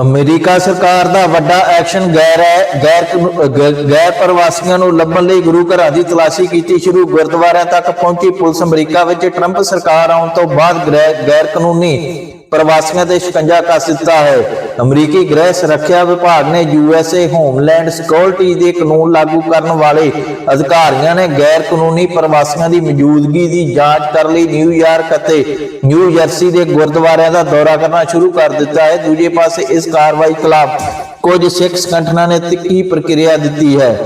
America ਸਰਕਾਰ ਦਾ ਵੱਡਾ action ਗੈਰ ਗੈਰ ਕਾਨੂ- ਗ- ਗੈਰ ਪ੍ਰਵਾਸੀਆਂ ਨੂੰ ਲੱਭਣ ਲਈ ਗੁਰੂ ਘਰਾਂ ਦੀ ਤਲਾਸ਼ੀ ਕੀਤੀ ਸ਼ੁਰੂ। ਗੁਰਦੁਆਰਿਆਂ ਤੱਕ ਪਹੁੰਚੀ ਪੁਲਿਸ ਅਮਰੀਕਾ ਵਿੱਚ ਟਰੰਪ ਸਰਕਾਰ ਆਉਣ ਤੋਂ ਬਾਅਦ ਗ੍ਰਹਿ- ਗੈਰ ਕਾਨੂੰਨੀ ਪ੍ਰਵਾਸੀਆਂ ਤੇ ਸ਼ਿਕੰਜਾ ਕੱਸ ਦਿੱਤਾ ਹੈ। ਅਮਰੀਕੀ ਗ੍ਰਹਿ ਸੁਰੱਖਿਆ ਵਿਭਾਗ ਨੇ ਯੂਐਸਏ ਹੋਮਲੈਂਡ ਸਿਕਿਉਰਿਟੀ ਦੇ ਕਾਨੂੰਨ ਲਾਗੂ ਕਰਨ ਵਾਲੇ ਅਧਿਕਾਰੀਆਂ ਨੇ ਗੈਰ ਕਾਨੂੰਨੀ ਪ੍ਰਵਾਸੀਆਂ ਦੀ ਮੌਜੂਦਗੀ ਦੀ ਜਾਂਚ ਕਰਨ ਲਈ। ਨਿਊਯਾਰਕ ਅਤੇ ਨਿਊ ਜਰਸੀ ਦੇ ਗੁਰਦੁਆਰਿਆਂ ਦਾ ਦੌਰਾ ਕਰਨਾ ਸ਼ੁਰੂ ਕਰ ਦਿੱਤਾ ਹੈ। ਦੂਜੇ ਪਾਸੇ ਇਸ ਕਾਰਵਾਈ ਖਿਲਾਫ ਕੁਝ ਸਿੱਖ ਸੰਗਠਨਾਂ ਨੇ ਤਿੱਖੀ ਪ੍ਰਕਿਰਿਆ ਦਿੱਤੀ ਹੈ।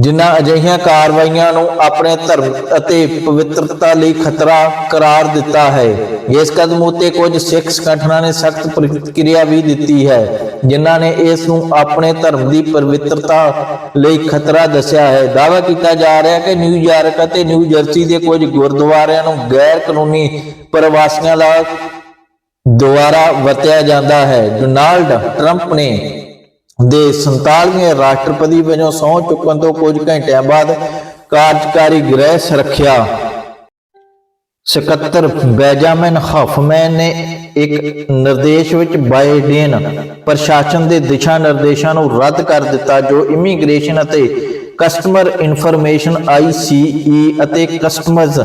ਜਿਨ੍ਹਾਂ ਅਜਿਹੀਆਂ ਕਾਰਵਾਈਆਂ ਨੂੰ ਆਪਣੇ ਧਰਮ ਅਤੇ ਪਵਿੱਤਰਤਾ ਲਈ ਖਤਰਾ ਕਰਾਰ ਦਿੱਤਾ ਹੈ। ਇਸ ਕਦਮ ਉਤੇ ਕੁਝ ਸਿੱਖ ਸੰਗਠਨਾਂ ਨੇ ਸਖਤ ਪ੍ਰਤੀਕਿਰਿਆ ਵੀ ਦਿੱਤੀ ਹੈ, ਜਿਨ੍ਹਾਂ ਨੇ ਇਸ ਨੂੰ ਆਪਣੇ ਧਰਮ ਦੀ ਪਵਿੱਤਰਤਾ ਲਈ ਖਤਰਾ ਦੱਸਿਆ ਹੈ। ਦਾਅਵਾ ਕੀਤਾ ਜਾ ਰਿਹਾ ਹੈ ਕਿ ਨਿਊਯਾਰਕ ਅਤੇ ਨਿਊ ਜਰਸੀ ਦੇ ਕੁਝ ਗੁਰਦੁਆਰਿਆਂ ਨੂੰ ਗੈਰ ਕਾਨੂੰਨੀ ਪ੍ਰਵਾਸੀਆਂ ਦਾ ਦੁਆਰਾ ਵਰਤਿਆ ਜਾਂਦਾ ਹੈ। ਡੋਨਾਲਡ ਟਰੰਪ ਨੇ ਦੇ 47ਵੇਂ ਰਾਸ਼ਟਰਪਤੀ ਵਜੋਂ ਸਹੁੰ ਚੁੱਕਣ ਤੋਂ ਕੁਝ ਘੰਟਿਆਂ ਬਾਅਦ ਕਾਰਜਕਾਰੀ ਗ੍ਰਹਿ ਸੁਰੱਖਿਆ। ਸਕੱਤਰ ਬੈਜਾਮਿਨ ਹਫਮੈਨ ਨੇ ਇੱਕ ਨਿਰਦੇਸ਼ ਵਿੱਚ ਬਾਈਡਨ ਪ੍ਰਸ਼ਾਸਨ ਦੇ ਦਿਸ਼ਾ ਨਿਰਦੇਸ਼ਾਂ ਨੂੰ ਰੱਦ ਕਰ ਦਿੱਤਾ, ਜੋ ਇਮੀਗ੍ਰੇਸ਼ਨ ਅਤੇ customer information I C E ਅਤੇ ਕਸਟਮਰਜ਼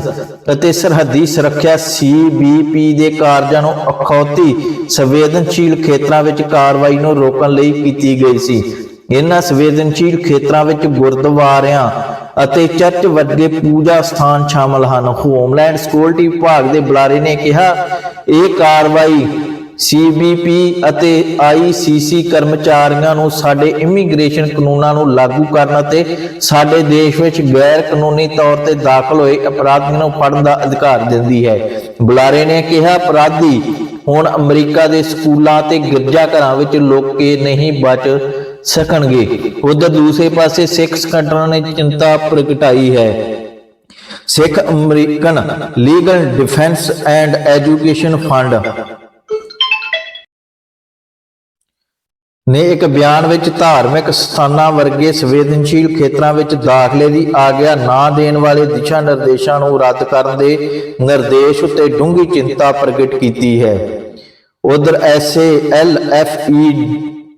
ਅਤੇ ਸਰਹੱਦੀ ਸੁਰੱਖਿਆ ਸੀਬੀਪੀ ਦੇ ਕਾਰਜਾਂ ਨੂੰ ਅਖੌਤੀ ਸੰਵੇਦਨਸ਼ੀਲ ਖੇਤਰਾਂ ਵਿੱਚ ਕਾਰਵਾਈ ਨੂੰ ਰੋਕਣ ਲਈ ਕੀਤੀ ਗਈ ਸੀ। ਇਹਨਾਂ ਸੰਵੇਦਨਸ਼ੀਲ ਖੇਤਰਾਂ ਵਿੱਚ ਗੁਰਦੁਆਰਿਆਂ ਅਤੇ ਚਰਚ ਵਰਗੇ ਪੂਜਾ ਸਥਾਨ ਸ਼ਾਮਲ ਹਨ। ਹੋਮਲੈਂਡ ਸਿਕਿਉਰਿਟੀ ਵਿਭਾਗ ਦੇ ਬੁਲਾਰੇ ਨੇ ਕਿਹਾ, ਇਹ ਕਾਰਵਾਈ ਸੀਬੀਪੀ ਅਤੇ ਆਈਸੀਸੀ ਕਰਮਚਾਰੀਆਂ ਨੂੰ ਸਾਡੇ ਇਮੀਗ੍ਰੇਸ਼ਨ ਕਾਨੂੰਨਾਂ ਨੂੰ ਲਾਗੂ ਕਰਨ ਅਤੇ ਸਾਡੇ ਦੇਸ਼ ਵਿੱਚ ਗੈਰ ਕਾਨੂੰਨੀ ਤੌਰ ਤੇ ਦਾਖਲ ਹੋਏ ਅਪਰਾਧੀਆਂ ਨੂੰ ਫੜਨ ਦਾ ਅਧਿਕਾਰ ਦਿੰਦੀ ਹੈ। ਬੁਲਾਰੇ ਨੇ ਕਿਹਾ, ਅਪਰਾਧੀ, ਹੁਣ ਅਮਰੀਕਾ ਦੇ ਸਕੂਲਾਂ ਤੇ ਗਿਰਜਾਘਰਾਂ ਵਿੱਚ ਲੋਕੇ ਨਹੀਂ ਬਚ ਸਕਣਗੇ। ਉਧਰ ਦੂਸਰੇ ਪਾਸੇ ਸਿੱਖ ਸੰਗਠਨਾਂ ਨੇ ਚਿੰਤਾ ਪ੍ਰਗਟਾਈ ਹੈ। Sikh American legal defense and education fund ਨੇ ਇੱਕ ਬਿਆਨ ਵਿੱਚ ਧਾਰਮਿਕ ਸਥਾਨਾਂ ਵਰਗੇ ਸੰਵੇਦਨਸ਼ੀਲ ਖੇਤਰਾਂ ਵਿੱਚ ਦਾਖਲੇ ਦੀ ਆਗਿਆ ਨਾ ਦੇਣ ਵਾਲੇ ਦਿਸ਼ਾ ਨਿਰਦੇਸ਼ਾਂ ਨੂੰ ਰੱਦ ਕਰਨ ਦੇ ਨਿਰਦੇਸ਼ ਉੱਤੇ ਡੂੰਘੀ ਚਿੰਤਾ ਪ੍ਰਗਟ ਕੀਤੀ ਹੈ। ਉਧਰ S A L F E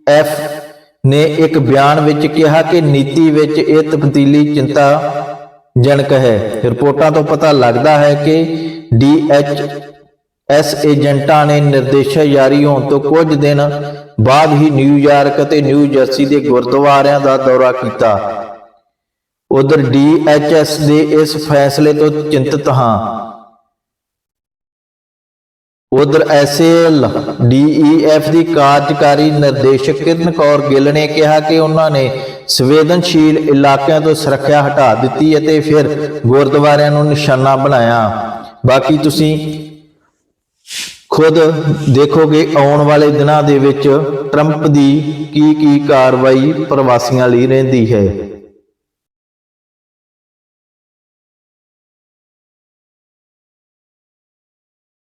F ਨੇ ਇੱਕ ਬਿਆਨ ਵਿੱਚ ਕਿਹਾ ਕਿ ਨੀਤੀ ਵਿੱਚ ਇਹ ਤਬਦੀਲੀ ਚਿੰਤਾ ਜਨਕ ਹੈ। ਰਿਪੋਰਟਾਂ ਤੋਂ ਪਤਾ ਲੱਗਦਾ ਹੈ ਕਿ ਡੀ ਐਚ ਐਸ ਏਜੰਟਾਂ ਨੇ ਨਿਰਦੇਸ਼ ਜਾਰੀ ਹੋਣ ਤੋਂ ਕੁਝ ਦਿਨ ਬਾਅਦ ਹੀ ਨਿਊਯਾਰਕ ਅਤੇ ਨਿਊ ਜਰਸੀ ਦੇ ਗੁਰਦੁਆਰਿਆਂ ਦਾ ਦੌਰਾ ਕੀਤਾ। ਉਧਰ ਡੀਐਚਐਸ ਦੇ ਇਸ ਫੈਸਲੇ ਤੋਂ ਚਿੰਤਤ ਹਾਂ। ਉਧਰ ਐਸਏਐਲ ਡੀਈਐਫ ਦੀ ਕਾਰਜਕਾਰੀ ਨਿਰਦੇਸ਼ਕ ਕਿਰਨ ਕੌਰ ਗਿੱਲ ਨੇ ਕਿਹਾ ਕਿ ਉਹਨਾਂ ਨੇ ਸੰਵੇਦਨਸ਼ੀਲ ਇਲਾਕਿਆਂ ਤੋਂ ਸੁਰੱਖਿਆ ਹਟਾ ਦਿੱਤੀ ਅਤੇ ਫਿਰ ਗੁਰਦੁਆਰਿਆਂ ਨੂੰ ਨਿਸ਼ਾਨਾ ਬਣਾਇਆ। ਬਾਕੀ ਤੁਸੀਂ ਖੁਦ ਦੇਖੋਗੇ ਆਉਣ ਵਾਲੇ ਦਿਨਾਂ ਦੇ ਵਿੱਚ ਟਰੰਪ ਦੀ ਕੀ ਕੀ ਕਾਰਵਾਈ ਪ੍ਰਵਾਸੀਆਂ ਲਈ ਰਹਿੰਦੀ ਹੈ।